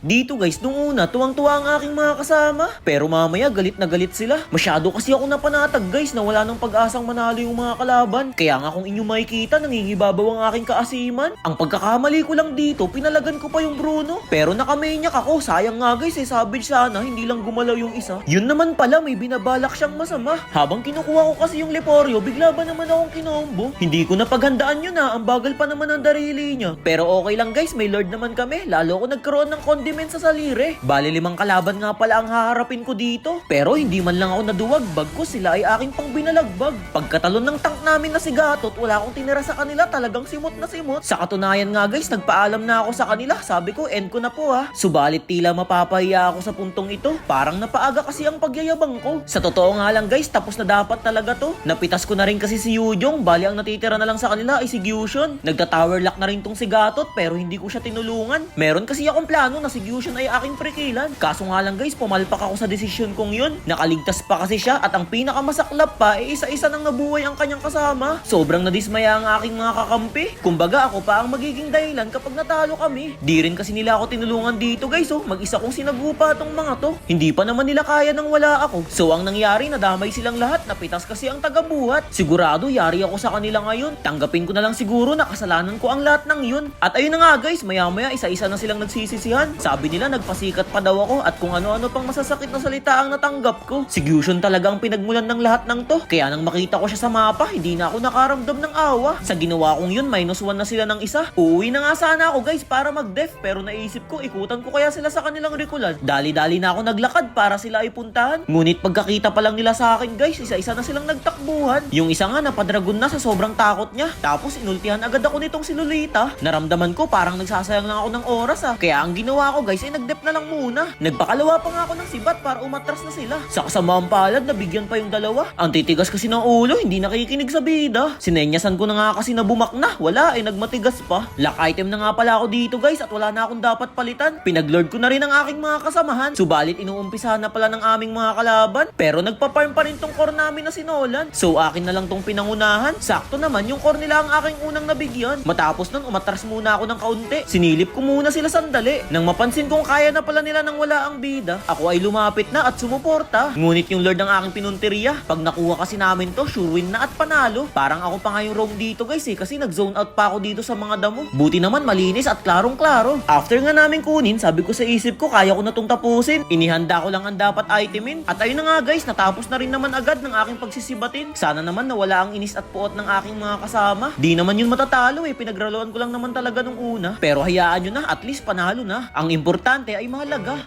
Dito guys, nung una, tuwang-tuwa ang aking mga kasama. Pero mamaya, galit na galit sila. Masyado kasi ako napanatag guys na wala nang pag-asang manalo yung mga kalaban. Kaya nga kung inyo makikita, nangingibabaw ang aking kaasiman. Ang pagkakamali ko lang dito, pinalagan ko pa yung Bruno. Pero nakamaniac ako, sayang nga guys eh, savage sana, hindi lang gumalaw yung isa. Yun naman pala, may binabalak siyang masama. Habang kinukuha ko kasi yung Leporio, bigla ba naman akong kinombo? Hindi ko napaghandaan yun ah, ang bagal pa naman ng darili niya. Pero okay lang guys, may lord naman kami. Lalo ako nagkaroon ng condiment sa salire. Bali limang kalaban nga pala ang haharapin ko dito. Pero hindi man lang ako naduwag, bagkus sila ay aking pang binalagbag. Pagkatalon ng tank namin na si Gatot, wala akong tinira sa kanila, talagang simot na simot. Sa katunayan nga guys, nagpaalam na ako sa kanila. Sabi ko, end ko na po ha. Subalit tila mapapahiya ako sa puntong ito. Parang napaaga kasi ang pagyayabang ko. Sa totoo nga lang guys, tapos na dapat talaga to. Napitas ko na rin kasi si Yujong, bali ang natitira na lang sa kanila ay si Gyushon. Nagta-tower lock na rin tong si Gatot pero hindi ko siya tinulungan. Meron kasi akong plano na si Gyushon ay aking prekilan. Kaso nga lang guys, pumalpak ako sa desisyon kong yun. Nakaligtas pa kasi siya at ang pinakamasaklap pa ay isa-isa nang nabuhay ang kanyang kasama. Sobrang nadismaya ang aking mga kakampi. Kumbaga ako pa ang magiging dahilan kapag natalo kami. Di rin kasi nila ako tinulungan dito guys oh. Mag-isa kong sinagupa tong mga to. Hindi pa naman nila kaya nang wala ako. So ang nangyari, nadamay silang lahat. Napitas kasi ang tagabuhat. Sigurado yari ako sa kanila ngayon. Tanggapin ko na lang siguro na kasalanan ko ang lahat ng yun. At ayun na nga guys, maya-maya isa-isa na silang nagsisisihan. Sabi nila nagpasikat pa daw ako at kung ano-ano pang masasakit na salita ang natanggap ko. Si Gyushon talaga ang pinagmulan ng lahat ng to. Kaya nang makita ko siya sa mapa, hindi na ako nakaramdam ng awa. Sa ginawa kong yun, minus one na sila ng isa. Uuwi na nga sana ako guys para mag-def pero naisip ko ikutan ko kaya sila sa kanilang rikulan. Dali-dali na ako naglakad para sila ay puntahan. Ngunit pagkakita pa lang nila sa akin guys, isa-isa na silang nagtakbuhan. Yung isa nga napadragon na sa sobrang takot niya. Tapos inultihan agad ako nitong si Lolita. Naramdaman ko parang nagsasayang lang ako ng oras ah. Kaya ang ginawa ko guys ay nag-dep na lang muna. Nagpakalawa pa nga ako ng sibat para umatras na sila. Sa kasamaang palad, nabigyan pa yung dalawa. Ang titigas kasi ng ulo, hindi nakikinig sa bida. Sinenyasan ko na nga kasi na bumak na. Wala eh, nagmatigas pa. Lock item na nga pala ako dito guys at wala na akong dapat palitan. Pinaglord ko na rin ang aking mga kasamahan. Subalit inuumpisahan na pala ng aming mga kalaban. Pero nagpa-farm pa rin tong core namin na si Nolan. So akin na lang tong pinangunahan. Sakto naman yung core nila ang aking unang nabigyan. Matapos nun umatras muna ako ng kaunti. Sinilip ko muna sila sandali. Nang mapansin kong kaya na pala nila nang wala ang bida, ako ay lumapit na at sumuporta. Ngunit yung lord ng aking pinunteriya, pag nakuha kasi namin to, sure win na at panalo. Parang ako pa nga yung roam dito guys eh, kasi nag-zone out pa ako dito sa mga damo. Buti naman malinis at klarong-klaro. After nga namin kunin, sabi ko sa isip ko, kaya ko na tong tapusin. Inihanda ko lang ang dapat itemin. At ayun na nga guys, natapos na rin naman agad ng aking pagsisibatin. Sana naman nawala ang inis at puot ng aking mga kasama. Di naman yun matatalo eh, pinagraloan ko lang naman talaga nung una. Pero hayaan nyo na, at least panalo na. Ang importante ay mahalaga.